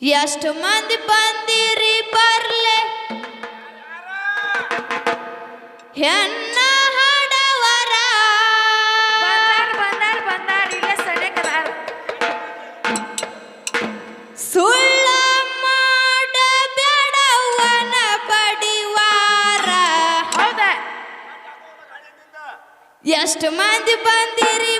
ಎಷ್ಟು ಮಂದಿ ಬಂದಿರಿ ಬರ್ಲೆ? ಹೆಣ್ಣ ಹಾಡವರ. ಬಂದಾರ ಬಂದಾರ ಇಲ್ಲ ಸಡ್ಯಕದಾರ ಸುಳ್ಳ ಮಾಡಬೇಡವನ ಬಡಿವಾರ ಹೌದಾ? ಎಷ್ಟು ಮಂದಿ ಬಂದಿರಿ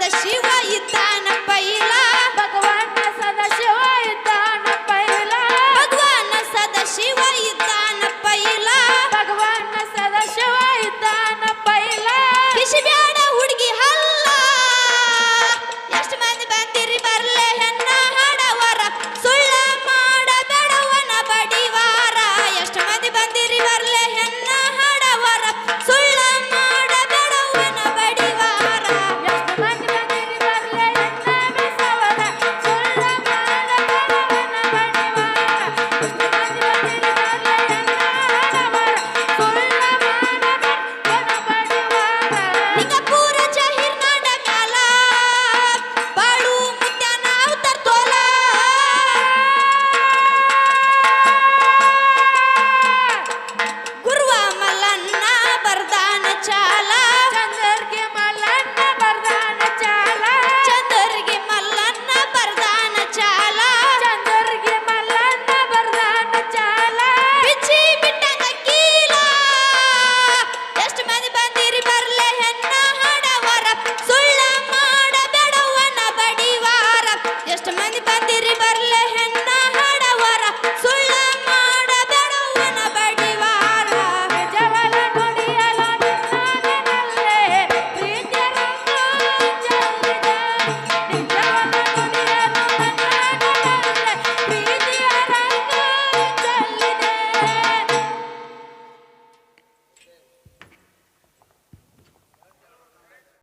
शिवाई